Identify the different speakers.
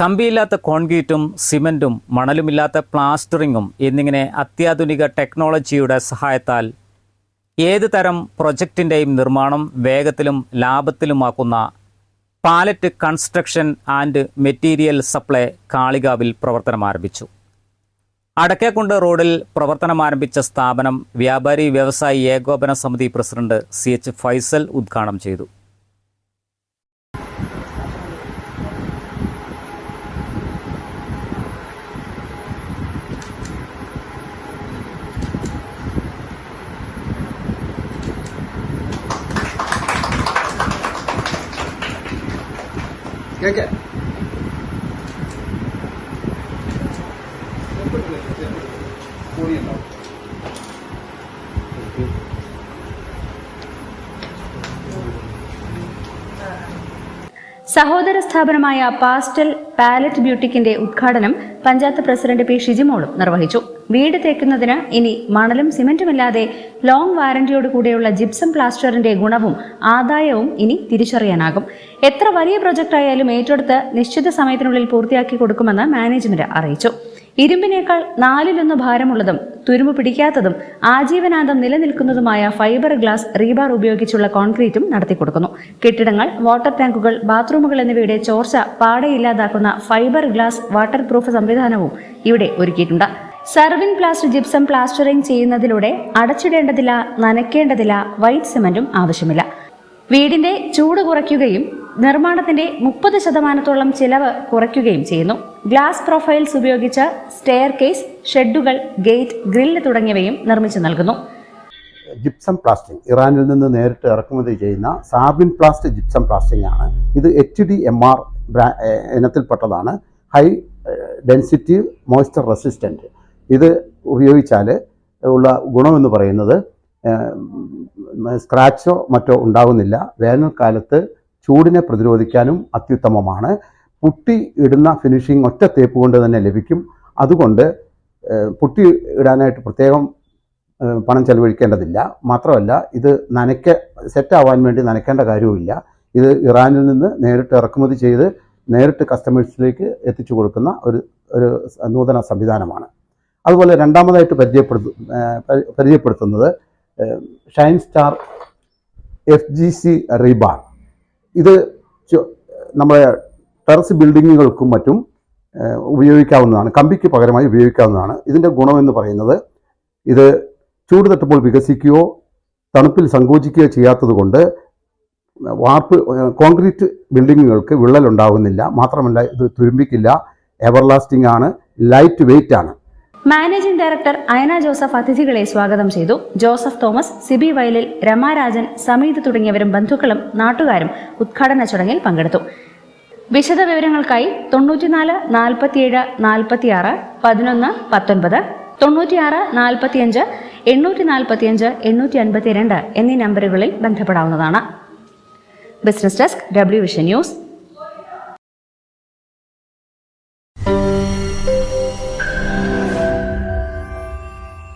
Speaker 1: കമ്പിയില്ലാത്ത കോൺക്രീറ്റും സിമന്റും മണലുമില്ലാത്ത പ്ലാസ്റ്ററിങ്ങും എന്നിങ്ങനെ അത്യാധുനിക ടെക്നോളജിയുടെ സഹായത്താൽ ഏത് തരം പ്രൊജക്റ്റിന്റെയും നിർമ്മാണം വേഗത്തിലും ലാഭത്തിലുമാക്കുന്ന palette construction and material supply കാളികാവിൽ പ്രവർത്തനം ആരംഭിച്ചു. അടക്കേക്കുണ്ട് റോഡിൽ പ്രവർത്തനം ആരംഭിച്ച സ്ഥാപനം വ്യാപാരി വ്യവസായി ഏകോപന സമിതി പ്രസിഡന്റ് സി എച്ച് ഫൈസൽ ഉദ്ഘാടനം ചെയ്തു.
Speaker 2: കേക്ക്.
Speaker 3: സഹോദര സ്ഥാപനമായ പാസ്റ്റൽ പാലറ്റ് ബ്യൂട്ടിക്കിന്റെ ഉദ്ഘാടനം പഞ്ചായത്ത് പ്രസിഡന്റ് പി ഷിജിമോളും നിർവഹിച്ചു. വീട് തേക്കുന്നതിന് ഇനി മണലും സിമെന്റുമില്ലാതെ ലോങ് വാറന്റിയോട് കൂടിയുള്ള ജിപ്സം പ്ലാസ്റ്ററിന്റെ ഗുണവും ആദായവും ഇനി തിരിച്ചറിയാനാകും. എത്ര വലിയ പ്രൊജക്ട് ആയാലും ഏറ്റെടുത്ത് നിശ്ചിത സമയത്തിനുള്ളിൽ പൂർത്തിയാക്കി കൊടുക്കുമെന്ന് മാനേജ്മെന്റ് അറിയിച്ചു. ഇരുമ്പിനേക്കാൾ നാലിലൊന്ന് ഭാരമുള്ളതും തുരുമ്പ് പിടിക്കാത്തതും ആജീവനാന്തം നിലനിൽക്കുന്നതുമായ ഫൈബർ ഗ്ലാസ് റീബാർ ഉപയോഗിച്ചുള്ള കോൺക്രീറ്റും നടത്തി കൊടുക്കുന്നു. കെട്ടിടങ്ങൾ വാട്ടർ ടാങ്കുകൾ ബാത്റൂമുകൾ എന്നിവയുടെ ചോർച്ച പാടെ ഇല്ലാതാക്കുന്ന ഫൈബർ ഗ്ലാസ് വാട്ടർ പ്രൂഫ് സംവിധാനവും ഇവിടെ ഒരുക്കിയിട്ടുണ്ട്. സർവിൻ പ്ലാസ്റ്റർ ജിപ്സം പ്ലാസ്റ്ററിംഗ് ചെയ്യുന്നതിലൂടെ അടച്ചിടേണ്ടതില്ല നനയ്ക്കേണ്ടതില്ല വൈറ്റ് സിമന്റും ആവശ്യമില്ല. വീടിന്റെ ചൂട് കുറയ്ക്കുകയും നിർമ്മാണത്തിന്റെ മുപ്പത് ശതമാനത്തോളം ചിലവ് കുറയ്ക്കുകയും ചെയ്യുന്നു. ഗ്ലാസ് പ്രൊഫൈൽസ് ഉപയോഗിച്ച് സ്റ്റെയർ കേസ് ഷെഡുകൾ ഗേറ്റ് ഗ്രില്ല് തുടങ്ങിയവയും നിർമ്മിച്ചു നൽകുന്നു.
Speaker 2: ജിപ്സം പ്ലാസ്റ്റിക് ഇറാനിൽ നിന്ന് നേരിട്ട് ഇറക്കുമതി ചെയ്യുന്ന സാബിൻ പ്ലാസ്റ്റ് ജിപ്സം പ്ലാസ്റ്റിക് ആണ്. ഇത് എച്ച് ഡി എം ആർ ഇനത്തിൽപ്പെട്ടതാണ്. ഹൈ ഡെൻസിറ്റി മോയ്സ്ചർ റെസിസ്റ്റന്റ് ഇത് ഉപയോഗിച്ചാൽ ഉള്ള ഗുണമെന്ന് പറയുന്നത് സ്ക്രാച്ചോ മറ്റോ ഉണ്ടാകുന്നില്ല. വേനൽക്കാലത്ത് ചൂടിനെ പ്രതിരോധിക്കാനും അത്യുത്തമമാണ്. പുട്ടി ഇടുന്ന ഫിനിഷിംഗ് ഒറ്റ തേപ്പ് കൊണ്ട് തന്നെ ലഭിക്കും. അതുകൊണ്ട് പുട്ടി ഇടാനായിട്ട് പ്രത്യേകം പണം ചെലവഴിക്കേണ്ടതില്ല. മാത്രമല്ല ഇത് നനയ്ക്ക സെറ്റാവാൻ വേണ്ടി നനയ്ക്കേണ്ട കാര്യവുമില്ല. ഇത് ഇറാനിൽ നിന്ന് നേരിട്ട് ഇറക്കുമതി ചെയ്ത് നേരിട്ട് കസ്റ്റമേഴ്സിലേക്ക് എത്തിച്ചു കൊടുക്കുന്ന ഒരു ഒരു നൂതന സംവിധാനമാണ്. അതുപോലെ രണ്ടാമതായിട്ട് പരിചയപ്പെടുത്തു പരിചയപ്പെടുത്തുന്നത് Shine Star F G C rebar. ഇത് നമ്മുടെ ടെറസ് ബിൽഡിങ്ങുകൾക്കും മറ്റും ഉപയോഗിക്കാവുന്നതാണ് കമ്പിക്ക് പകരമായി ഉപയോഗിക്കാവുന്നതാണ്. ഇതിന്റെ ഗുണമെന്ന് പറയുന്നത് ഇത് ചൂട് തട്ടുമ്പോൾ വികസിക്കുകയോ തണുപ്പിൽ സങ്കോചിക്കുകയോ ചെയ്യാത്തത് കൊണ്ട് വാർപ്പ് കോൺക്രീറ്റ് ബിൽഡിങ്ങുകൾക്ക് വിള്ളലുണ്ടാകുന്നില്ല മാത്രമല്ല ഇത് തുരുമ്പിക്കില്ല. എവർലാസ്റ്റിംഗ് ആണ് ലൈറ്റ് വെയിറ്റ് ആണ്.
Speaker 3: മാനേജിംഗ് ഡയറക്ടർ അയന ജോസഫ് അതിഥികളെ സ്വാഗതം ചെയ്തു. ജോസഫ് തോമസ് സിബി വയലിൽ രമാരാജൻ സമീത് തുടങ്ങിയവരും ബന്ധുക്കളും നാട്ടുകാരും ഉദ്ഘാടന ചടങ്ങിൽ പങ്കെടുത്തു. വിശദ വിവരങ്ങൾക്കായി തൊണ്ണൂറ്റിനാല് നാൽപ്പത്തിയേഴ് നാൽപ്പത്തിയാറ് പതിനൊന്ന് പത്തൊൻപത് തൊണ്ണൂറ്റിയാറ് നാൽപ്പത്തിയഞ്ച് എണ്ണൂറ്റി നാൽപ്പത്തിയഞ്ച് എണ്ണൂറ്റി അൻപത്തിരണ്ട് എന്നീ നമ്പറുകളിൽ ബന്ധപ്പെടാവുന്നതാണ്. Business desk W vision news.